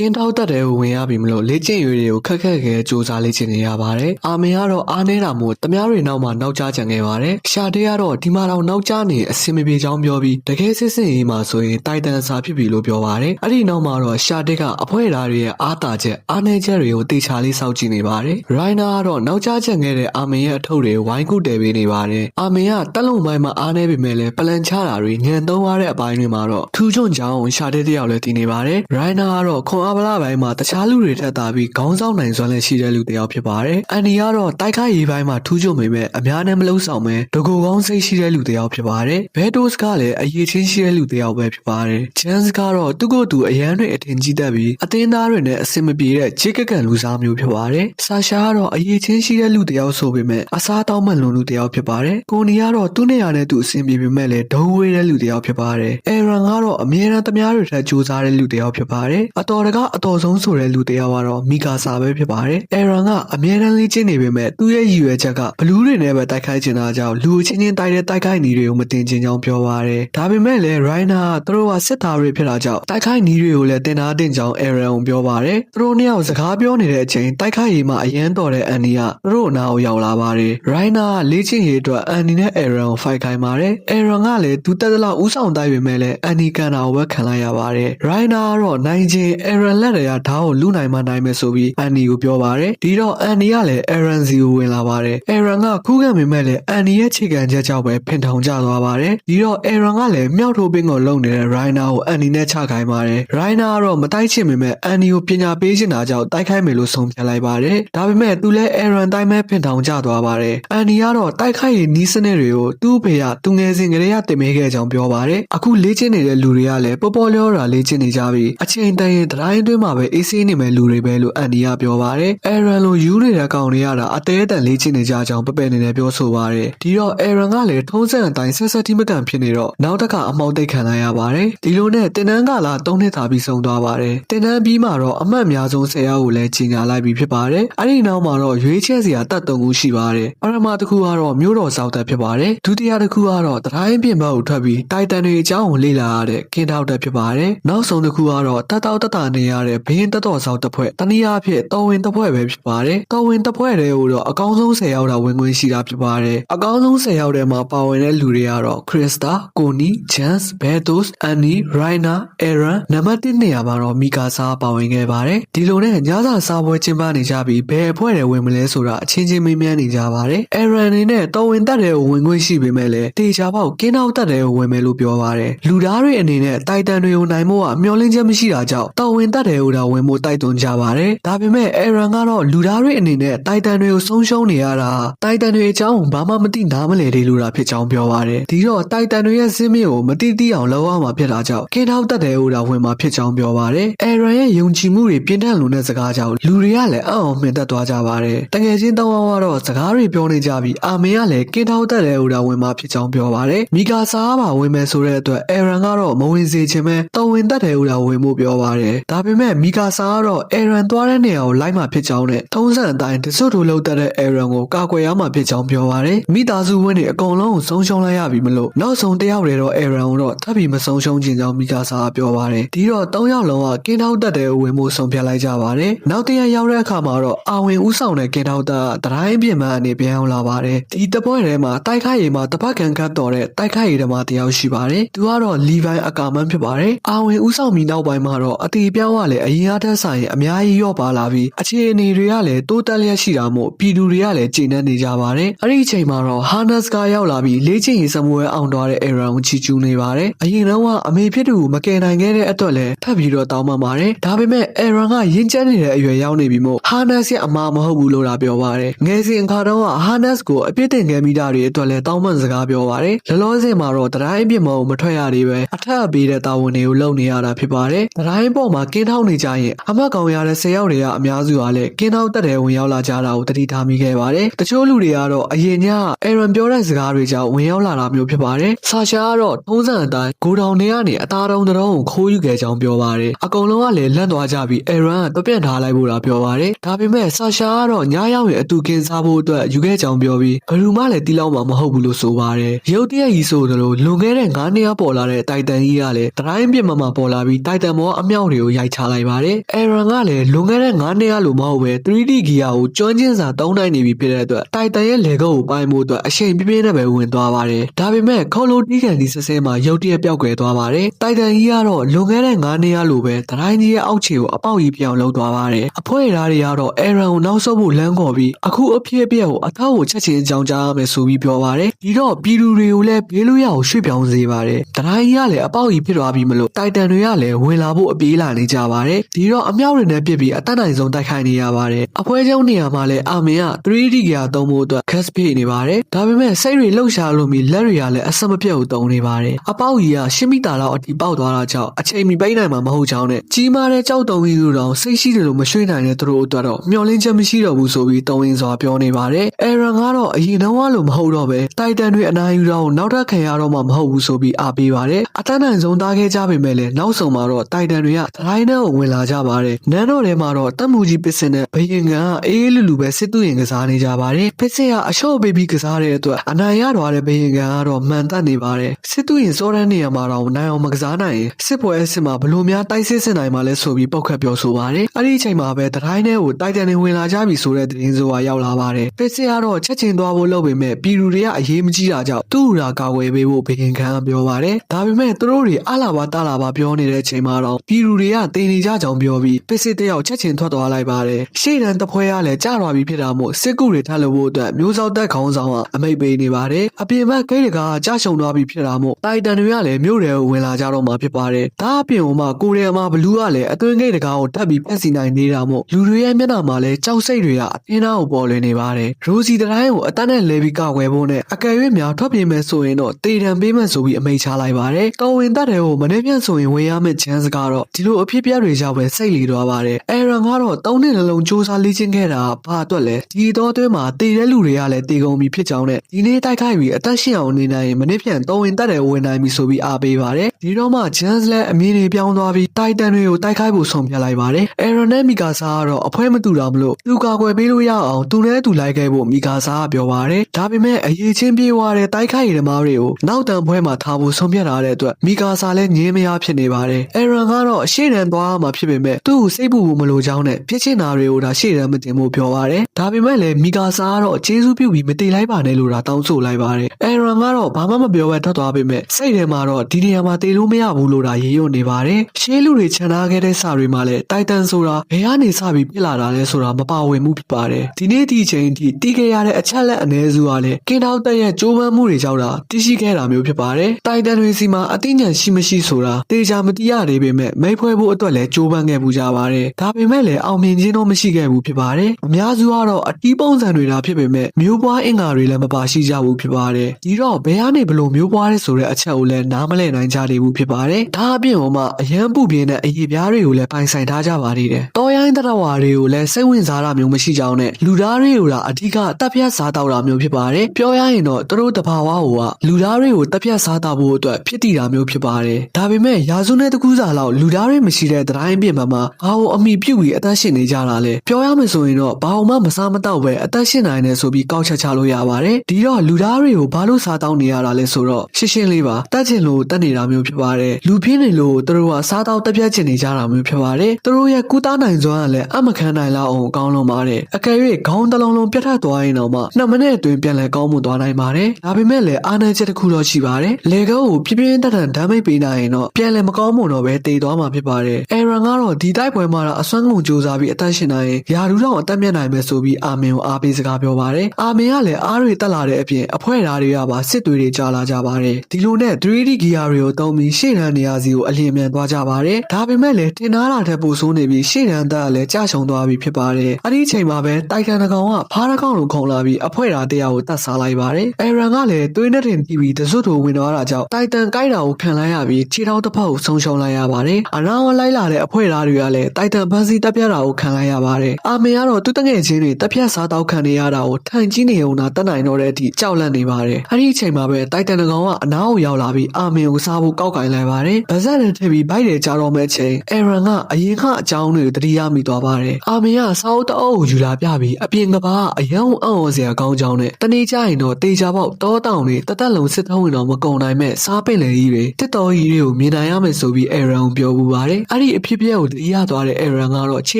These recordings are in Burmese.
ကင်းထောက်တက်တဲ့ကိုဝင်ရပြီမလို့လေ့ကျင့်ရွေတွေကိုခက်ခက်ခဲစူးစမ်းလေ့ကျင့်နေရပါတယ်။အာမင်ကတော့အားနေတာမို့တမားတွေနောက်မှနောက်ကျကြံခဲ့ပါတယ်။ရှာတေးကတော့ဒီမှာတော့နောက်ကျနေအဆင်မပြေချောင်းပြောပြီးတကယ်စစ်စစ်ရေးမှာဆိုရင်တိုက်တန်စာဖြစ်ပြီလို့ပြောပါတယ်။အဲ့ဒီနောက်မှာတော့ရှာတေးကအဖွဲသားတွေရဲ့အားတာချက်အားနေချက်တွေကိုတေချာလေးစောင့်ကြည့်နေပါတယ်။ရိုင်းနာကတော့နောက်ကျကြံခဲ့တဲ့အာမင်ရဲ့အထုပ်တွေဝိုင်းကုတယ်ပေးနေပါတယ်။အာမင်ကတက်လုံပိုင်းမှာအားနေပေမဲ့လည်းပလန်ချတာတွေညံသုံးရတဲ့အပိုင်းတွေမှာတော့ထူးချွန်ကြောင်းရှာတေးတယောက်လည်းတည်နေပါတယ်။ရိုင်းနာကတော့ခွန်အားဗလာပိုင်းမှာတခြားလူတွေထက်သာပြီးခေါင်းဆောင်နိုင်စွမ်းလည်းရှိတဲ့လူတစ်ယောက်ဖြစ်ပါတယ်။အန်ဒီကတော့တိုက်ခိုက်ရေးပိုင်းမှာထူးချွန်ပေမဲ့အများနဲ့မလုံးဆောင်ပဲဒဂိုကောင်းစိတ်ရှိတဲ့လူတစ်ယောက်ဖြစ်ပါတယ်။ဘဲတိုးစ်ကလည်းအရေးချင်းရှိတဲ့လူတစ်ယောက်ပဲဖြစ်ပါတယ်။ဂျန်စ်ကတော့သူ့ကိုယ်သူအရန်တွေအထင်ကြီးတတ်ပြီးအတင်းသားတွေနဲ့အဆင်မပြေတဲ့ချစ်ကကန်လူစားမျိုးဖြစ်ပါတယ်။ဆာရှာကတော့အရေးချင်းရှိတဲ့လူတစ်ယောက်ဆိုပေမဲ့အစားတောင်းမှန်လွန်လူတစ်ယောက်ဖြစ်ပါတယ်။ကိုနီကတော့သူ့နေရာနဲ့သူအဆင်ပြေပေမဲ့လည်းဒုံဝေးတဲ့လူတစ်ယောက်ဖြစ်ပါတယ်။အဲရန်ကတော့အမြဲတမ်းသမားတွေထက်ကြိုးစားတဲ့လူတစ်ယောက်ဖြစ်ပါတယ်။အတော်တကအတော်ဆုံးဆိုတဲ့လူတစ်ယောက်ကတော့မီကာဆာပဲဖြစ်ပါတယ်။အဲရန်ကအမြဲတမ်းလေ့ကျင့်နေပေမဲ့သူ့ရဲ့ရည်ရွယ်ချက်ကဘလူးတွေနဲ့ပဲတိုက်ခိုက်ချင်တာကြောင့်လူချင်းချင်းတိုက်တဲ့တိုက်ခိုက်နေတွေကိုမတင်ချင်ကြောင်းပြောပါတယ်။ဒါပေမဲ့လည်းရိုင်းနာကသူတို့ကစစ်သားတွေဖြစ်တာကြောင့်တိုက်ခိုက်နေတွေကိုလည်းတင်သားတင်ကြောင်းအဲရန်ကိုပြောပါတယ်။သူတို့နှစ်ယောက်စကားပြောနေတဲ့အချိန်တိုက်ခိုက်ရေးမှာအရန်တော်တဲ့အန်နီကသူတို့အနာကိုရောက်လာပါတယ်။ရိုင်းနာကလေ့ကျင့်ရေးအတွက်အန်နီနဲ့အဲရန်ကိုဖိုက်ခိုင်းပါတယ်။အဲရန်ကလည်းသူတက်တဲ့လောက်ဥဆောင်တိုက်ပေမဲ့လည်းအန်နီကန်တာကိုပဲခံလိုက်ရပါတယ်။ရိုင်းနာကတော့နိုင်ချင်းအဲရန်လက်တွေကဓာတ်ကိုလူနိုင်မှနိုင်မယ်ဆိုပြီးအန်နီကိုပြောပါတယ်။ဒီတော့အန်နီကလည်းအဲရန်စီကိုဝင်လာပါတယ်။အဲရန်ကခုခံပေမဲ့လည်းအန်နီရဲ့ခြေခံချက်ကြောင့်ပဲဖင်ထောင်ကျသွားပါတယ်။ဒီတော့အဲရန်ကလည်းမြောက်ထိုးပင်းကိုလုံနေတဲ့ရိုင်းနာကိုအန်နီနဲ့ချခိုင်းပါတယ်။ရိုင်းနာကတော့မတိုက်ချင်ပေမဲ့အန်နီကိုပညာပေးချင်တာကြောင့်တိုက်ခိုက်မယ်လို့ဆုံးဖြတ်လိုက်ပါတယ်။ဒါပေမဲ့သူလည်းအဲရန်တိုင်းမဲ့ဖင်ထောင်ကျသွားပါတယ်။အန်နီကတော့တိုက်ခိုက်ရေးနီးစနစ်တွေကိုသူ့ဖေကသူငယ်စဉ်ကလေးကတင်ပေးခဲ့ကြောင်းပြောပါတယ်။အခုလေ့ကျင့်နေတဲ့လူတွေကလည်းပေါ်ပေါ်လျော်တာလေ့ကျင့်နေကြပြီးအချိန်တန်ရင်တိုင်းအတွင်းမှာပဲအေးဆေးနေမဲ့လူတွေပဲလို့အန်နီကပြောပါတယ်။အဲရန်လိုယူနေတဲ့ကောင်တွေရတာအသေးအတန်လေ့ကျင့်နေကြကြောင်းပပယ်နေနဲ့ပြောဆိုပါတယ်။ဒီတော့အဲရန်ကလည်းထုံးစံအတိုင်းဆက်ဆက်တိမကန်ဖြစ်နေတော့နောက်တစ်ခါအမောက်တိတ်ခံလိုက်ရပါတယ်။ဒီလိုနဲ့တင်နန်းကလာ၃နှစ်သာပြီးဆုံးသွားပါတယ်။တင်နန်းပြီးမှတော့အမှတ်အများဆုံး၁၀ယောက်ကိုလည်းကြီးညာလိုက်ပြီးဖြစ်ပါတယ်။အဲဒီနောက်မှာတော့ရွေးချယ်စရာတတ်တုံခုရှိပါတယ်။ပရမတစ်ခုကတော့မြို့တော်စောက်တက်ဖြစ်ပါတယ်။ဒုတိယတစ်ခုကတော့တတိုင်းပြင်ဘက်ကိုထွက်ပြီးတိုက်တန်တွေအကြောင်းကိုလေ့လာရတဲ့ကင်းထောက်တက်ဖြစ်ပါတယ်။နောက်ဆုံးတစ်ခုကတော့တတ်တောက်တတနေရတဲ့ဘင်းတက်တော်စောက်တစ်ဖွဲ့တနည်းအားဖြင့်တော်ဝင်တစ်ဖွဲ့ပဲဖြစ်ပါတယ်။တော်ဝင်တစ်ဖွဲ့တည်းကိုတော့အကောင်းဆုံး၁၀ယောက်တာဝင်ခွင့်ရှိတာဖြစ်ပါတယ်။အကောင်းဆုံး၁၀ယောက်ထဲမှာပါဝင်တဲ့လူတွေကတော့ခရစ်စတာ၊ကိုနီ၊ဂျန်စ်၊ဘဲတိုစ်၊အန်နီ၊ရိုင်းနာ၊အဲရန်နံပါတ်1နေရာမှာတော့မီကာဆာပါဝင်ခဲ့ပါတယ်။ဒီလိုနဲ့ညစာစားပွဲကျင်းပနေကြပြီးဘယ်အဖွဲ့တွေဝင်မလဲဆိုတာအချင်းချင်းမေးမြန်းနေကြပါတယ်။အဲရန်အနေနဲ့တော်ဝင်တက်တဲ့ကိုဝင်ခွင့်ရှိပေမဲ့လည်းတေချာပေါက်ကင်းနောက်တက်တဲ့ကိုဝင်မယ်လို့ပြောပါတယ်။လူသားတွေအနေနဲ့တိုက်တန်တွေကိုနိုင်ဖို့ကမျှော်လင့်ချက်မရှိတာကြောင့်တော်ဝင်တက်တဲ့ကိုတော့ဝင်ဖို့တိုက်တွန်းကြပါတယ်။ဒါပေမဲ့အဲရန်ကတော့လူသားတွေအနေနဲ့တိုက်တန်တွေကိုဆုံးရှုံးနေရတာတိုက်တန်တွေအကြောင်းဘာမှမသိနားမလည်သေးလို့တာဖြစ်ကြောင်းပြောပါတယ်။ဒီတော့တိုက်တန်တွေရဲ့ဇင်းမင်းကိုမတိတိအောင်လောက်အောင်မှာဖြစ်တာကြောင့်ကင်းထောက်တက်တဲ့ဟိုတာဝင်မှာဖြစ်ကြောင်းပြောပါတယ်။အဲရန်ရဲ့ယုံကြည်မှုတွေပြင်းထန်လို့တဲ့စကားကြောင့်လူတွေကလည်းအံ့အောင်မှင်သက်သွားကြပါတယ်။တကယ်ချင်းတောင်းအောင်ကတော့စကားတွေပြောနေကြပြီးအာမင်ကလည်းကင်းထောက်တက်တဲ့ဟိုတာဝင်မှာဖြစ်ကြောင်းပြောပါတယ်။မီကာဆာကပါဝင်မယ်ဆိုတဲ့အတွက်အဲရန်ကတော့မဝင်စေချင်ပဲတော်ဝင်တက်တဲ့ဟိုတာဝင်မှုပြောပါတယ်။ဒါပေမဲ့မီကာဆာကတော့အဲရန်သွားတဲ့နေရာကိုလိုက်မှာဖြစ်ကြောင်းနဲ့ထုံးစံအတိုင်းတစွတ်ထိုးလောက်တက်တဲ့အဲရန်ကိုကာကွယ်ရမှာဖြစ်ကြောင်းပြောပါတယ်။မိသားစုဝင်တွေအကုန်လုံးကိုဆုံးရှုံးလိုက်ရပြီမလို့နောက်ဆုံးတယောက်တည်းတော့အဲရန်ကိုတော့ထပ်ပြီးမဆုံးရှုံးခြင်းကြောင်းမီကာဆာကပြောပါတယ်။ဒီတော့၃ယောက်လုံးကကင်းထောက်တက်တဲ့ဝင်မှုဆုံးဖြတ်လိုက်ကြပါတယ်။နောက်တရက်ရောက်တဲ့အခါမှာတော့အာဝင်ဦးဆောင်တဲ့ကင်းထောက်တက်ကတိုင်းပြင်မှအနေပြန်အောင်လာပါတယ်။ဒီတပွဲထဲမှာတိုက်ခိုက်ရေးမှာတပတ်ကန်ကတ်တော်တဲ့တိုက်ခိုက်ရေးဓမ္မတယောက်ရှိပါတယ်။သူကတော့လီဗိုင်းအကာမန်းဖြစ်ပါတယ်။အာဝင်ဦးဆောင်ပြီးနောက်ပိုင်းမှာတော့အတီပြောင်းကလည်းအရင်အားထက်ဆိုင်အများကြီးရော့ပါလာပြီးအခြေအနေတွေကလည်းတိုးတက်လျက်ရှိတာမို့ပြည်သူတွေကလည်းကျေနပ်နေကြပါတယ်။အဲ့ဒီအချိန်မှာတော့ဟာနက်စ်ကရောက်လာပြီးလေ့ကျင့်ရေးစမွေးအောင်သွားတဲ့အေရန်ကိုချီကျူးနေပါတယ်။အရင်တော့ကအမေဖြစ်သူကိုမကယ်နိုင်ခဲ့တဲ့အတွက်လည်းထပ်ပြီးတော့တောင်းပန်ပါတယ်။ဒါပေမဲ့အေရန်ကရင်းကျက်နေတဲ့အရွယ်ရောက်နေပြီမို့ဟာနက်စ်ရဲ့အမှားမဟုတ်ဘူးလို့လာပြောပါတယ်။ငယ်စဉ်အခါတုန်းကဟာနက်စ်ကိုအပြစ်တင်ခဲ့မိတာတွေအတွက်လည်းတောင်းပန်စကားပြောပါတယ်။လောလောဆယ်မှာတော့တိုင်းအပြစ်မဟုတ်မထွက်ရသေးပဲအထက်အပေးတဲ့တာဝန်တွေကိုလုပ်နေရတာဖြစ်ပါတယ်။တိုင်းပေါ်မှာကင်းထောက်နေကြရင်အမတ်ကောင်ရတဲ့၁၀ယောက်တွေကအများစုကလည်းကင်းထောက်တက်တယ်ဝင်ရောက်လာကြတာကိုတတိထားမိခဲ့ပါတယ်။တချို့လူတွေကတော့အရင်ညအေရန်ပြောတဲ့စကားတွေကြောင့်ဝင်ရောက်လာတာမျိုးဖြစ်ပါတယ်။ဆာရှာကတော့ထုံးစံအတိုင်းဂိုဒေါင်တွေကနေအသားတုံးတုံးကိုခိုးယူခဲ့ကြောင်းပြောပါတယ်။အကုန်လုံးကလည်းလန့်သွားကြပြီးအေရန်ကတပြက်ထားလိုက်ဖို့လာပြောပါတယ်။ဒါပေမဲ့ဆာရှာကတော့ညရောက်ရင်အတူကင်းစားဖို့အတွက်ယူခဲ့ကြောင်းပြောပြီးဘယ်သူမှလည်းတီးလောက်မှာမဟုတ်ဘူးလို့ဆိုပါတယ်။ရုတ်တရက်ကြီးဆိုသလိုလွန်ခဲ့တဲ့9နှစ်ပေါ်လာတဲ့တိုက်တန်ကြီးကလည်းတိုင်းပြစ်မမပေါ်လာပြီးတိုက်တန်မောအမြောက်တွေကိုရိုက်လိုက်ချလိုက်ပါတယ်။ Aaron ကလည်းလွန်ခဲ့တဲ့9နှစ်ကလိုမဟုတ်ပဲ 3D gear ကိုကျွမ်းကျင်စွာသုံးနိုင်နေပြီဖြစ်တဲ့အတွက် Titan ရဲ့လေကုတ်ကိုပိုင်းဖို့အတွက်အချိန်ပြင်းပြင်းနဲ့ပဲဝင်သွားပါတယ်။ဒါပေမဲ့ခေါလိုတီးကန်ဒီဆဆဲမှာရုတ်တရက်ပျောက်ကွယ်သွားပါတယ်။ Titan ကြီးကတော့လွန်ခဲ့တဲ့9နှစ်ကလိုပဲတတိုင်းကြီးရဲ့အောက်ခြေကိုအပေါက်ကြီးပြောင်းလောက်သွားပါတယ်။အဖွဲ့သားတွေကတော့ Aaron ကိုနောက်ဆုတ်ဖို့လမ်းခေါ်ပြီးအခုအဖြစ်အပျက်ကိုအထောက်ကိုချက်ချင်းအကြောင်းကြားရမယ်ဆိုပြီးပြောပါတယ်။ဒီတော့ပြည်သူတွေကိုလည်းဘေးလို့ရအောင်ရွှေ့ပြောင်းစေပါတယ်။တတိုင်းကြီးကလည်းအပေါက်ကြီးဖြစ်သွားပြီးမလို့ Titan တွေကလည်းဝင်လာဖို့အပြေးလာနေကြပါတယ်။ဒီတော့အမြောက်တွေနဲ့ပြစ်ပြီးအတက်နိုင်ဆုံးတိုက်ခိုက်နေရပါတယ်။အဖွဲ့ကျောင်းနေရာမှာလည်းအာမင်က 3D gear သုံးဖို့အတွက် gas ဖိနေပါတယ်။ဒါပေမဲ့စိတ်တွေလှုပ်ရှားလို့ပြီးလက်တွေကလည်းအဆက်မပြတ်ကိုတုံနေပါတယ်။အပေါက်ကြီးကရှစ်မီတာလောက်အထိပေါက်သွားတာကြောင့်အချိန်မီပိတ်နိုင်မှာမဟုတ်ကြောင်းနဲ့ကြီးမားတဲ့ကြောက်တုံကြီးလိုတောင်စိတ်ရှိတယ်လို့မရွှေ့နိုင်တဲ့သူတို့အတွက်တော့မျောလင်းချက်မရှိတော့ဘူးဆိုပြီးတုံရင်းစွာပြောနေပါတယ်။ Aaron ကတော့အရင်တော့လို့မဟုတ်တော့ပဲ Titan တွေအနာယူတော့နောက်ထပ်ခံရတော့မှမဟုတ်ဘူးဆိုပြီးအားပေးပါတယ်။အတန်းနိုင်ဆုံးသားခဲ့ကြပေမဲ့လည်းနောက်ဆုံးမှာတော့ Titan တွေကဒတိုင်းနဲ့ကိုဝင်လာကြပါတယ်။နန်းတော်ထဲမှာတော့တက်မှုကြီးပစ်စင်တဲ့ဘယင်ကန်ကအေးအေးလူလူပဲစစ်သူရင်ကစားနေကြပါတယ်။ပစ်စင်ကအရှော့ပေးပြီးကစားတဲ့အတွက်အနိုင်ရသွားတဲ့ဘယင်ကန်ကတော့မှန်တတ်နေပါတယ်။စစ်သူရင်စောရန်နေရာမှာတော့နိုင်အောင်မကစားနိုင်ရင်စစ်ပွဲအစစ်မှာဘလို့များတိုက်စစ်စင်နိုင်မှာလဲဆိုပြီးပောက်ခတ်ပြောဆိုပါတယ်။အဲ့ဒီအချိန်မှာပဲဒတိုင်းနဲ့ကိုတိုက်တန်တွေဝင်လာကြပြီဆိုတဲ့သတင်းဆိုတာရောက်လာပါတယ်။ပစ်စင်ကတော့ချက်ချင်းသွားဖို့လုပ်ပေမဲ့ပြည်သူတွေကအရေးမကြီးတာကြောင့်သူ့ရာကာဝယ်ပေးဖို့ဘယင်ကန်ကပြောပါတယ်။ဒါပေမဲ့သူတို့တွေအလာပါတလာပါပြောနေတဲ့အချိန်မှာတော့ပြည်သူတွေကတင်နေကြကြောင်ပြောပြီးပစ်စစ်တယောက်ချက်ချင်းထွက်သွားလိုက်ပါတယ်။ရှေ့တန်းတပွဲကလည်းကြာသွားပြီဖြစ်တာမို့စစ်ကူတွေထပ်လို့ဖို့အတွက်မျိုးစောက်တက်ခေါင်းဆောင်ကအမိတ်ပေးနေပါတယ်။အပြင်ဘက်ဂိတ်တကာကကြာရှုံသွားပြီဖြစ်တာမို့တိုင်တန်တွေကလည်းမြို့ထဲကိုဝင်လာကြတော့မှဖြစ်ပါတယ်။ဒါအပြင်ဟိုမှာကိုရီးယားမှာဘလူးကလည်းအတွင်းဂိတ်တကာကိုတက်ပြီးဖက်စီနိုင်နေတာမို့လူတွေရဲ့မျက်နှာမှာလည်းကြောက်စိတ်တွေကအတင်းသားကိုပေါ်လွင်နေပါတယ်။ရိုစီတတိုင်းကိုအတန်းနဲ့လဲပြီးကောက်ွယ်ဖို့နဲ့အကယ်၍များထွက်ပြေးမယ်ဆိုရင်တော့တေတံပေးမယ်ဆိုပြီးအမိန့်ချလိုက်ပါတယ်။တော်ဝင်တက်တယ်ကိုမနေ့ပြန်ဆိုရင်ဝင်ရမယ့်ချမ်းစကတော့ဒီလိုအဖြစ်ပြက်တွေကြောင့်ပဲစိတ်လီသွားပါတယ်။ Aaron ကတော့သုံးနှစ်နှလုံးစူးစမ်းလေ့ကျင့်ခဲ့တာဘာအတွက်လဲဒီတော့အတွင်းမှာတေတဲ့လူတွေကလည်းတေကုန်ပြီဖြစ်ကြောင်းနဲ့ဒီနေ့တိုက်ခိုက်ပြီးအသက်ရှင်အောင်နေနိုင်ရင်မနေ့ပြန်တော်ဝင်တက်တယ်ဝင်နိုင်ပြီဆိုပြီးအားပေးပါတယ်။ဒီတော့မှ Chance လည်းအမြင်တွေပြောင်းသွားပြီး Titan တွေကိုတိုက်ခိုက်ဖို့ဆုံးဖြတ်လိုက်ပါတယ်။ Aaron နဲ့ Mikasa ကတော့အဖွဲမတူတာမလို့သူကာကွယ်ပေးလို့ရအောင်သူနဲ့သူလိုက်ခဲ့ဖို့ Mikasa ကပြောပါတယ်။ဒါပေမဲ့အရေးချင်းပြေးသွားတဲ့တိုက်ခိုက်ရတဲ့မားတွေကိုနောက်တန်ဖွဲမှာထားဖို့ဆုံးဖြတ်ထားတဲ့အတွက် Mikasa လည်းငြင်းမရဖြစ်နေပါတယ်။ Aaron ကတော့ရှေ့တန်းသွားမှာဖြစ်ပေမဲ့သူ့ကိုစိတ်ပူဖို့မလိုကြောင်းနဲ့ပြစ်ချင်တာတွေကိုဒါရှေ့တန်းမတင်ဖို့ပြောပါတယ်။ဒါပေမဲ့လည်း Mikasa ကတော့ကျေးဇူးပြုပြီးမတေလိုက်ပါနဲ့လို့ဒါတောင်းဆိုလိုက်ပါတယ်။ Aaron ကတော့ဘာမှမပြောဘဲထွက်သွားပေမဲ့စိတ်ထဲမှာတော့ဒီနေရာမှာတေလို့မရဘူးလို့ဒါရေရွတ်နေပါတယ်။ရှေးလူတွေခြံထားခဲ့တဲ့စာတွေမှာလည်း Titan ဆိုတာဘယ်ကနေစပြီးဖြစ်လာတာလဲဆိုတာမပါဝင်မှုဖြစ်ပါတယ်။ဒီနေ့ဒီချိန်ထိတီးခဲ့ရတဲ့အချက်လက်အနည်းစုကလည်းကင်းထောက်တက်ရဲ့ကြိုးပမ်းမှုတွေကြောင့်ဒါတရှိခဲ့တာမျိုးဖြစ်ပါတယ်။ Titan တွေစီမှာအသိဉာဏ်ရှိမရှိဆိုတာတေချာမတိရသေးပေမဲ့မိဖွဲဖို့အတွက်လည်းကြိုးပမ်းခဲ့မှုကြပါတယ်။ဒါပေမဲ့လည်းအောင်မြင်ခြင်းတော့မရှိခဲ့ဘူးဖြစ်ပါတယ်။အများစုကတော့အတီးပုံစံတွေသာဖြစ်ပေမဲ့မျိုးပွားအင်္ဂါတွေလည်းမပါရှိကြဘူးဖြစ်ပါတယ်။ဒီတော့ဘယ်ကနေဘလို့မျိုးပွားရဲဆိုတဲ့အချက်ကိုလည်းနားမလည်နိုင်ကြသေးဘူးဖြစ်ပါတယ်။ဒါအပြင်ဟိုမှာအရန်ပူပြင်းတဲ့အရေးပြားတွေကိုလည်းပိုင်ဆိုင်ထားကြပါသေးတယ်။တော်ရိုင်းတရဝါတွေကိုလည်းစိတ်ဝင်စားတာမျိုးမရှိကြောင်းနဲ့လူသားတွေကိုဒါအဓိကတပ်ဖြတ်စားတောက်တာမျိုးဖြစ်ပါတယ်။ပြောရရင်တော့သူတို့တဘာဝဟိုကလူသားတွေကိုတပ်ဖြတ်စားတောက်ဖို့အတွက်ဖြစ်တည်တာမျိုးဖြစ်ပါတယ်။ဒါပေမဲ့ရာစုနဲ့တကူးစာလောက်လူသားတွေမရှိတဲ့တိုင်းပြင်မှာမှာဘာကိုအမိပြုတ်ပြီးအသက်ရှင်နေကြတာလဲ။ပြောရမယ်ဆိုရင်တော့ဘာမှမစားမတော့ပဲအသက်ရှင်နိုင်တယ်ဆိုပြီးကောက်ချက်ချလို့ရပါတယ်။ဒီတော့လူသားတွေကိုဘာလို့စားတောက်နေရတာလဲဆိုတော့ရှင်းရှင်းလေးပါတတ်ချင်လို့တတ်နေတာမျိုးဖြစ်ပါတယ်။လူပြင်းနေလို့သူတို့ကစားတောက်တက်ပြတ်ချင်နေကြတာမျိုးဖြစ်ပါတယ်။သူတို့ရဲ့ကုသနိုင်စွမ်းကလည်းအမခံနိုင်လောက်အောင်ကောင်းလုံးပါတယ်။အကယ်၍ခေါင်းတစ်လုံးလုံးပြတ်ထသွားရင်တော့မှနှစ်မိနစ်အတွင်းပြန်လည်ကောင်းမှုသွားနိုင်ပါတယ်။ဒါပေမဲ့လည်းအားနည်းချက်တစ်ခုတော့ရှိပါတယ်။လေကောကိုပြပြင်းထန်ထန်ဓာတ်မိတ်ပေးနိုင်ရင်တော့ပြန်လည်မကောင်းမှုတော့ပဲတည်သွားမှာဖြစ်ပါတယ်။ Aaron ကတော့ဒီတိုက်ပွဲမှာတော့အစွမ်းကုန်စူးစမ်းပြီးအသက်ရှင်နိုင်ရင်ယာဒူးတော့အသက်မြတ်နိုင်မယ်ဆိုပြီးအာမင်ကိုအားပေးစကားပြောပါတယ်။အာမင်ကလည်းအားတွေတက်လာတဲ့အပြင်အဖွဲ့သားတွေကပါစစ်တွေတွေကြားလာကြပါတယ်။ဒီလိုနဲ့ 3D gear တွေကိုတုံးပြီးရှေ့တန်းနေရာစီကိုအလျင်မြန်သွားကြပါတယ်။ဒါပေမဲ့လည်းတင်သားလာတဲ့ပိုဆိုးနေပြီးရှေ့တန်းသားကလည်းကြာရှုံသွားပြီဖြစ်ပါတယ်။အဲ့ဒီအချိန်မှာပဲတိုက်ကန်တကောင်ကဖားတကောင်လိုခုံလာပြီးအဖွဲ့သားတရားကိုတတ်စားလိုက်ပါတယ်။ Aaron ကလည်းသွေးနဲ့တင်တီးပြီးတစွတ်ထိုဝင်သွားတာကြောင့်တိုက်တန်ကိုက်တာကိုခံလိုက်ရပြီးခြေထောက်တစ်ဖက်ကိုဆုံးရှုံးလိုက်ရပါတယ်။အနားဝလိုက်လာတဲ့အဖွဲ့သားတွေကလည်းတိုက်တန်ဖန်စီတပ်ဖြတ်တာကိုခံလိုက်ရပါတယ်အာမင်ကတော့သူ့တငယ်ချင်းတွေတပ်ဖြတ်စားတောက်ခံနေရတာကိုထိုင်ကြည့်နေုံသာတတ်နိုင်တော့တဲ့အထိကြောက်လန့်နေပါတယ်အဲ့ဒီအချိန်မှာပဲတိုက်တန်တကောင်ကအနားကိုရောက်လာပြီးအာမင်ကိုစားဖို့ကောက်ကင်လိုက်ပါတယ်ဗဇက်နဲ့ထည့်ပြီးဘိုက်တွေကြားတော့မဲ့ချိန်အဲရန်ကအရင်ကအကြောင်းတွေကိုတတိယမိသွားပါတယ်အာမင်ကစားအုပ်တအုပ်ကိုယူလာပြပြီးအပြင်ကဘာကအယံအံ့ဩစရာကောင်းကြောင်းနဲ့တနေ့ကျရင်တော့တေချာပေါက်တောတောင်တွေတသက်လုံးစစ်ထုံးဝင်တော့မကုန်နိုင်မဲ့စားပင်လေကြီးတွေတစ်တော်ကြီးတွေကိုမြင်နိုင်ရမယ်ဆိုပြီးအဲရန်ကိုပြောပူပါတယ်အဲ့ဒီအဖြစ်အပျက်ကိုတတိယသွားတဲ့အဲရန်ကတော့ခြေ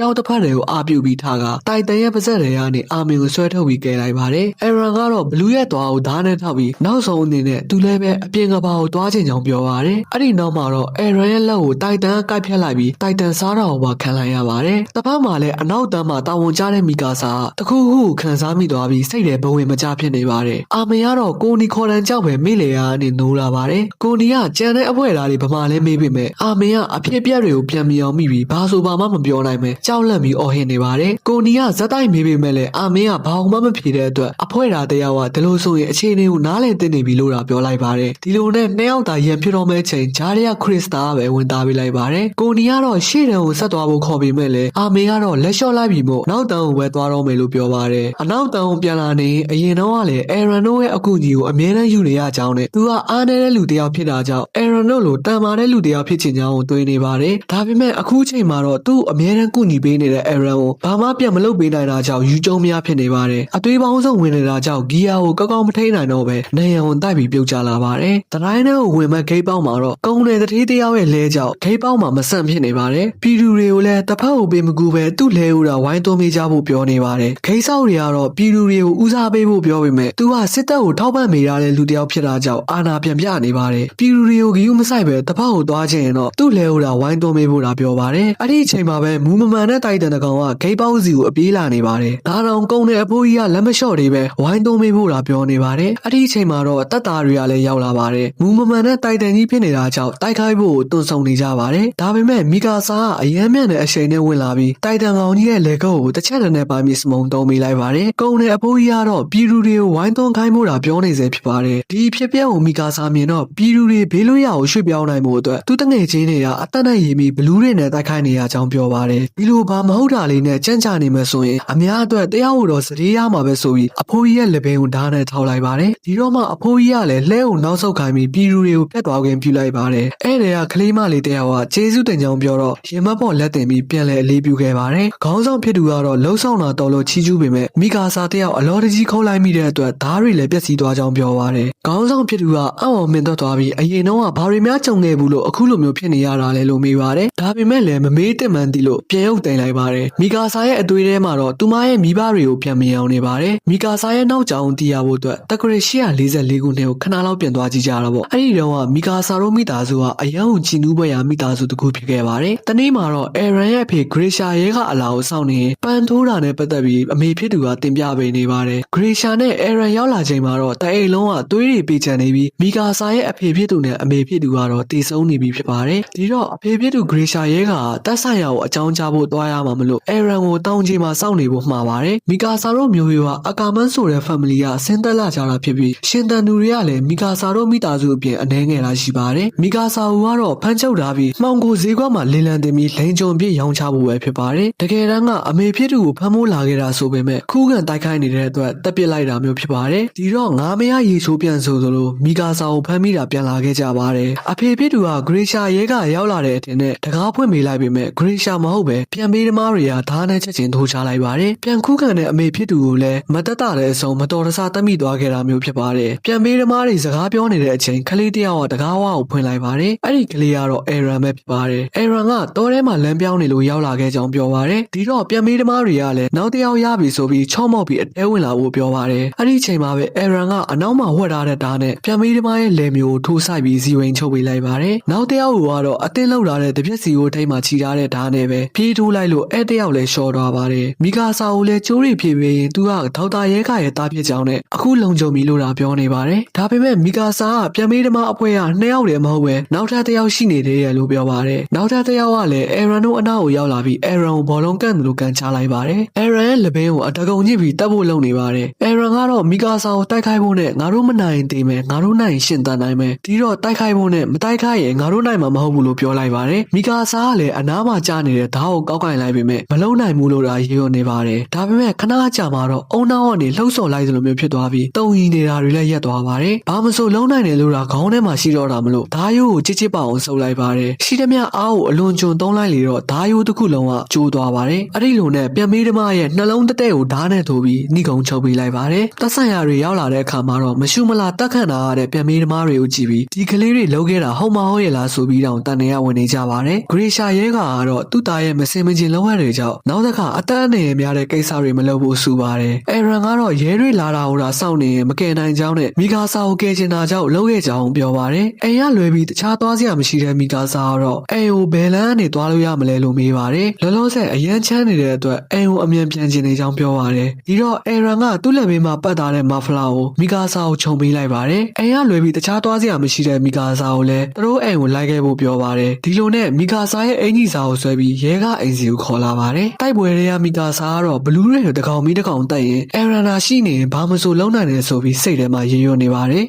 ထောက်တစ်ဖက်တွေကိုအာပြုတ်ပြီးထားကတိုင်တန်ရဲ့ပါဇက်တွေကနေအာမင်ကိုဆွဲထုတ်ပြီးကဲလိုက်ပါတယ်အဲရန်ကတော့ဘလူးရဲ့သွားကိုဓာတ်နဲ့ထောက်ပြီးနောက်ဆုံးအနေနဲ့သူလည်းပဲအပြင်ကဘာကိုသွားချင်ကြောင်းပြောပါတယ်အဲ့ဒီနောက်မှာတော့အဲရန်ရဲ့လက်ကိုတိုင်တန်ကကိုက်ဖြတ်လိုက်ပြီးတိုင်တန်စားတာကိုပါခံလိုက်ရပါတယ်တစ်ဖက်မှာလည်းအနောက်တန်းမှာတာဝန်ကျတဲ့မီကာစာကတခုခုကိုခံစားမိသွားပြီးစိတ်ထဲဘဝင်မကျဖြစ်နေပါတယ်အာမင်ကတော့ကိုနီခေါ်တန်ကြောက်ပဲမိလေယာကနေနိုးလာပါတယ်ကိုနီကကြံတဲ့အဖွဲသားတွေဗမာလဲမေးပေမဲ့အာမင်ကအဖြစ်အပျက်တွေကိုပြန်မြင်အောင်မိပြီးဘာဆိုဘာမှမပြောနိုင်ပဲကြောက်လန့်ပြီးအော်ဟစ်နေပါတယ်ကိုနီကဇက်တိုက်မေးပေမဲ့လည်းအာမင်ကဘာမှမဖြေတဲ့အတွက်အဖွဲသားတရားကဒီလိုဆိုရင်အခြေအနေကိုနားလည်သိနေပြီလို့တာပြောလိုက်ပါတယ်ဒီလိုနဲ့နှစ်ယောက်သာရန်ဖြစ်တော့မဲ့ချိန်ဂျားရီယာခရစ်စတာပဲဝင်သားပေးလိုက်ပါတယ်ကိုနီကတော့ရှေ့တန်းကိုဆက်သွားဖို့ခေါ်ပေမဲ့လည်းအာမင်ကတော့လက်လျှော့လိုက်ပြီးမို့နောက်တန်းကိုဝဲသွားတော့မယ်လို့ပြောပါတယ်အနောက်တန်းကိုပြန်လာနေအရင်တော့ကလည်းအဲရန်တို့ရဲ့အကူအညီကိုအမြဲတမ်းယူနေရကြောင်းနဲ့သူကအားနေတဲ့လူတစ်ယောက်ဖြစ်တာကြောင့်အဲရန်တို့လိုတန်မာတဲ့လူတစ်ယောက်ဖြစ်ချင်ကြောင်းကိုတွေးနေပါတယ်ဒါပေမဲ့အခုချိန်မှာတော့သူ့အမြဲတမ်းကူညီပေးနေတဲ့အဲရန်ကိုဘာမှပြန်မလုပ်ပေးနိုင်တာကြောင့်ယူကျုံများဖြစ်နေပါတယ်အသွေးပေါင်းစုံဝင်နေတာကြောင့်ဂီယာကိုကောက်ကောက်မထိန်နိုင်တော့ပဲနေရန်ကိုတိုက်ပြီးပြုတ်ကျလာပါတယ်တတိုင်းထဲကိုဝင်မဲ့ဂိတ်ပေါက်မှာတော့ကုန်းတဲ့တတိတယောက်ရဲ့လဲကြောင့်ဂိတ်ပေါက်မှာမဆန့်ဖြစ်နေပါတယ်ပြည်သူတွေကိုလည်းတစ်ဖက်ကိုပေးမကူပဲသူ့လဲဦးတာဝိုင်းသွင်းပေးကြဖို့ပြောနေပါတယ်ဂိတ်ဆောက်တွေကတော့ပြည်သူတွေကိုဦးစားပေးဖို့ပြောပေမဲ့သူကစစ်တပ်ကိုထောက်ပံ့မိရတဲ့လူတစ်ယောက်ဖြစ်တာကြောင့်အာဏာပြန်ပြနေပါတယ်ပြည်သူတွေကိုဂီယူမဆိုင်ပဲတစ်ဖက်ကိုသွားချင်ရင်တော့သူ့လဲဦးတာဝိုင်းသွင်းပေးဖို့တာပြောပါတယ်အဲ့ဒီအချိန်မှာပဲမူမမှန်တဲ့တိုက်တန်တကောင်ကဂိတ်ပေါက်စီကိုအပြေးလာနေပါတယ်ဒါတောင်ကုန်းတဲ့အဖိုးကြီးကလက်မလျှော့တွေပဲဝိုင်းသွင်းပေးဖို့တာပြောနေပါတယ်အဲ့ဒီအချိန်မှာတော့တပ်သားတွေကလည်းရောက်လာပါတယ်မူမမှန်တဲ့တိုက်တန်ကြီးဖြစ်နေတာကြောင့်တိုက်ခိုက်ဖို့တွန်းဆုံနေကြပါတယ်ဒါပေမဲ့မီကာဆာကအယမ်းမြတ်တဲ့အချိန်နဲ့ဝင်လာပြီးတိုက်တန်ကောင်ကြီးရဲ့လက်ကုပ်ကိုတစ်ချက်တည်းနဲ့ပါမီစမုံတုံးမိလိုက်ပါတယ်ကုန်းတဲ့အဖိုးကြီးကတော့ပြည်သူတွေကိုဝိုင်းသွင်းခိုင်းဖို့တာပြောနေစေဖြစ်ပါတယ်ဒီဖြစ်ပျက်ကိုမီကာဆာမြင်တော့ပြည်သူတွေဘေးလွတ်ရာကိုရွှေ့ပြောင်းနိုင်မှုအတွက်သူတငယ်ချင်းတွေကအသက်နဲ့ရည်မီဘလူးတွေနဲ့တိုက်ခိုက်နေရကြောင်းပြောပါတယ်ဒီလိုဘာမဟုတ်တာလေးနဲ့ကြမ်းကြနေမှဆိုရင်အများအတွက်တရားဝတော်စတေးရမှာပဲဆိုပြီးအဖိုးကြီးရဲ့လက်ဘင်းကိုဓာတ်နဲ့ထောက်လိုက်ပါတယ်ဒီတော့မှအဖိုးကြီးကလည်းလှဲကိုနောက်ဆုတ်ခိုင်းပြီးပြည်သူတွေကိုဖျက်သွားခြင်းပြုလိုက်ပါတယ်အဲ့ဒီကကလေးမလေးတယောက်ကကျေးဇူးတင်ကြောင်းပြောတော့ရင်မပေါ်လက်တင်ပြီးပြန်လဲအလေးပြုခဲ့ပါတယ်ခေါင်းဆောင်ဖြစ်သူကတော့လှုပ်ဆောင်တာတော်လို့ချီးကျူးပေမဲ့မိကာစာတယောက်အလော်တကြီးခုံးလိုက်မိတဲ့အတွက်ဓားတွေလည်းပျက်စီးသွားကြောင်းပြောပါတယ်ခေါင်းဆောင်ဖြစ်သူကအံ့ဩမင်တော့သွားပြီးအရင်တော့ကဘာတွေများကြုံခဲ့ဘူးလို့အခုလိုမျိုးဖြစ်နေရတာလဲလို့မေးပါတယ်ဒါပေမဲ့လည်းမမေးတင်မှန်သည်လို့ပြန်ရုပ်တင်လိုက်ပါတယ်မိကာစာရဲ့အသွေးထဲမှာတော့သူမရဲ့မိဘတွေကိုပြန်မြင်အောင်နေပါတယ်မိကာစာရဲ့နောက်ကြောင်သိရဖို့အတွက်တက္ကရာ844ခုနှစ်ကိုခဏလောက်ပြန်သွားကြည့်ကြတာပေါ့အဲ့ဒီတော့ကမိကာစာတို့မိသားစုကအယံကိုချီနူးပွဲရာမိသားစုတစ်ခုဖြစ်ခဲ့ပါတယ်တနေ့မှာတော့အဲရန်ရဲ့အဖေဂရေရှာရဲကအလာကိုစောင့်နေပန်ထိုးတာနဲ့ပတ်သက်ပြီးအမေဖြစ်သူကတင်ပြပေးနေပါတယ်ဂရေရှာနဲ့အဲရန်ရောက်လာချိန်မှာတော့တအိမ်လုံးကသွေးတွေပေချန်နေပြီးမိကာစာရဲ့အဖေဖြစ်သူနဲ့အမေဖြစ်သူကတော့တည်ဆုံးနေပြီဖြစ်ပါတယ်ဒီတော့အဖေဖြစ်သူဂရေရှာရဲကတက်ဆိုင်ရာကိုအကြောင်းကြားဖို့သွားရမှာမလို့အဲရန်ကိုတောင်းချေမှာစောင့်နေဖို့မှာပါတယ်မိကာစာတို့မျိုးရိုးကအကာမန်းဆိုတဲ့ family ကဆင်းသက်လာကြတာဖြစ်ပြီးရှင်တန်သူတွေကလည်းမိကာစာတို့မိသားစုအပြင်အနေငယ်လာရှိပါတယ်မိကာစာဟူကတော့ဖမ်းချုပ်ထားပြီးမှောင်ကိုဈေးကွက်မှာလင်းလန်တင်ပြီးလိန်ကြုံပြည့်ရောင်းချဖို့ပဲဖြစ်ပါတယ်တကယ်တမ်းကအမေဖြစ်သူကိုဖမ်းမိုးလာခဲ့တာဆိုပေမဲ့ခုခံတိုက်ခိုက်နေတဲ့အတွက်တက်ပစ်လိုက်တာမျိုးဖြစ်ပါတယ်ဒီတော့ငါမရရေချိုးပြန်ဆိုသလိုမိကာစာကိုဖမ်းမိတာပြန်လာခဲ့ကြပါတယ်အဖေဖြစ်သူကဂရေရှာရဲကရောက်လာတဲ့အတင်နဲ့တကားဖွင့်ပေးလိုက်ပေမဲ့ဂရေရှာမဟုတ်ပဲပြန်ပေးသမားတွေကဓာတ်နဲ့ချက်ချင်းထိုးချလိုက်ပါတယ်ပြန်ခုခံတဲ့အမေဖြစ်သူကိုလည်းမတက်တာတဲ့အဆုံးမတော်တဆတက်မိသွားခဲ့တာမျိုးဖြစ်ပါတယ်ပြန်ပေးသမားတွေစကားပြောနေတဲ့အချိန်ခလေးတယောက်ကတကားဝါကိုဖွင့်လိုက်ပါတယ်အဲ့ဒီကလေးကတော့အဲရန်ပဲဖြစ်ပါတယ်အဲရန်ကတောထဲမှာလမ်းပြောင်းနေလို့ရောက်လာခဲ့ကြောင်းပြောပါတယ်ဒီတော့ပြန်ပေးသမားတွေကလည်းနောက်တစ်ယောက်ရပြီဆိုပြီးချော့မော့ပြီးအတဲဝင်လာဖို့ပြောပါတယ်အဲ့ဒီအချိန်မှာပဲအဲရန်ကအနောက်မှာဝှက်ထားတဲ့ဓာတ်နဲ့ပြန်ပေးသမားရဲ့လယ်မျိုးကိုထိုးဆိုင်ပြီးဇီဝင်ချုပ်ပေးလိုက်ပါတယ်နောက်တစ်ယောက်ကတော့အတင်းလောက်လာတဲ့တပြက်စီကိုထိတ်မှခြိထားတဲ့ဓာတ်နဲ့ပဲပြေးထိုးလိုက်လို့အဲတစ်ယောက်လည်းရှော့သွားပါတယ်မိကာစာကိုလည်းကျိုးရီဖြည့်ပေးရင်သူကဒေါက်တာရဲခရဲ့တားဖြစ်ကြောင်းနဲ့အခုလုံခြုံပြီလို့တာပြောနေပါတယ်ဒါပေမဲ့မိကာစာကပြန်ပေးသမားအဖွဲ့ကနှစ်ယောက်တည်းမဟုတ်ပဲနောက်ထပ်တစ်ယောက်ရှိနေသေးတယ်လို့ပြောပါတယ်နောက်ထပ်တစ်ယောက်ကလည်းအဲရန်တို့အနောက်ကိုရောက်လာပြီးအဲရန်ကိုဘောလုံးကန်တယ်လို့ကန်ချလိုက်ပါတယ်အဲရန်ရဲ့လက်ဘင်းကိုအတကုံညစ်ပြီးတပ်ဖို့လုပ်နေပါတယ်အဲရန်ကတော့မိကာစာကိုတိုက်ခိုက်ဖို့နဲ့ငါတို့မနိုင်ရင်တေးမယ်ငါတို့နိုင်ရင်ရှင်တန်နိုင်မယ်ဒီတော့တိုက်ခိုက်ဖို့နဲ့မတိုက်ခိုက်ရင်ငါတို့နိုင်မှာမဟုတ်ဘူးလို့ပြောလိုက်ပါတယ်မိကာစာကလည်းအနားမှာကြားနေတဲ့ဓာကိုကောက်ကင်လိုက်ပေမဲ့မလုံနိုင်ဘူးလို့သာရေရွနေပါတယ်ဒါပေမဲ့ခဏကြာမှတော့အုံနောက်ကနေလှုပ်ဆော်လိုက်သလိုမျိုးဖြစ်သွားပြီးတုံရင်နေတာတွေလည်းရက်သွားပါတယ်ဘာမဆိုလုံနိုင်တယ်လို့သာခေါင်းထဲမှာရှိတော့တာမလို့ဓာယိုးကိုချစ်ချစ်ပအောင်ဆုပ်လိုက်ပါတယ်ရှိသမျှအားကိုအလွန်ကျွံသုံးလိုက်လေတော့ဓာယိုးတစ်ခုလုံးကကျိုးသွားပါတယ်အဲ့ဒီလိုနဲ့ပြန်မေးဓမရဲ့နှလုံးတက်တဲ့ကိုဓာတ်နဲ့ထိုးပြီးနှိကုံချုပ်ပေးလိုက်ပါတယ်တက်ဆိုင်ရာတွေရောက်လာတဲ့အခါမှာတော့မရှုမလားတက်ခန့်တာရတဲ့ပြန်မေးဓမတွေကိုကြည့်ပြီးဒီကလေးတွေလှုပ်ခဲ့တာဟုတ်မဟုတ်ရဲ့လားဆိုပြီးတော့တန်နေရဝင်နေကြပါတယ်ဂရီရှာရဲကတော့သူ့သားရဲ့မစင်မကျင်လုံးဝတွေကြောင့်နောက်တစ်ခါအတန်းအနေနဲ့များတဲ့ကိစ္စတွေမလုပ်ဖို့စူပါတယ်အဲရန်ကတော့ရဲတွေလာတာဟိုတာစောင့်နေရင်မကယ်နိုင်ကြောင်းနဲ့မိကာစာကိုကယ်ချင်တာကြောင့်လှုပ်ခဲ့ကြောင်းပြောပါတယ်အိမ်ကလွယ်ပြီးတခြားသွားစရာမရှိတဲ့မိကာစာကတော့အိမ်ကိုဘယ်လန်းကနေသွားလို့ရမလဲလို့မေးပါတယ်လောလောဆယ်အရန်ချမ်းနေတဲ့အတွက်အိမ်ကိုအမြန်ပြန်ချင်နေကြောင်းပြောပါတယ်ဒီတော့အဲရန်ကသူ့လက်ဘေးမှာပတ်ထားတဲ့မဖလာကိုမိကာစာကိုခြုံပေးလိုက်ပါတယ်အိမ်ကလွယ်ပြီးတခြားသွားစရာမရှိတဲ့မိကာစာကိုလည်းသူတို့အိမ်ကိုလိုက်ခဲ့ဖို့ပြောပါတယ်ဒီလိုနဲ့မိကာစာရဲ့အင်ကြီးစာကိုဆွဲပြီးရဲကအိမ်စီကိုခေါ်လာပါတယ်တိုက်ပွဲတွေကမိကာစာကတော့ဘလူးတွေတကောင်မီတကောင်တက်ရင်အဲရန်နာရှိနေရင်ဘာမဆိုလုံးနိုင်တယ်ဆိုပြီးစိတ်ထဲမှာရေရွနေပါတယ်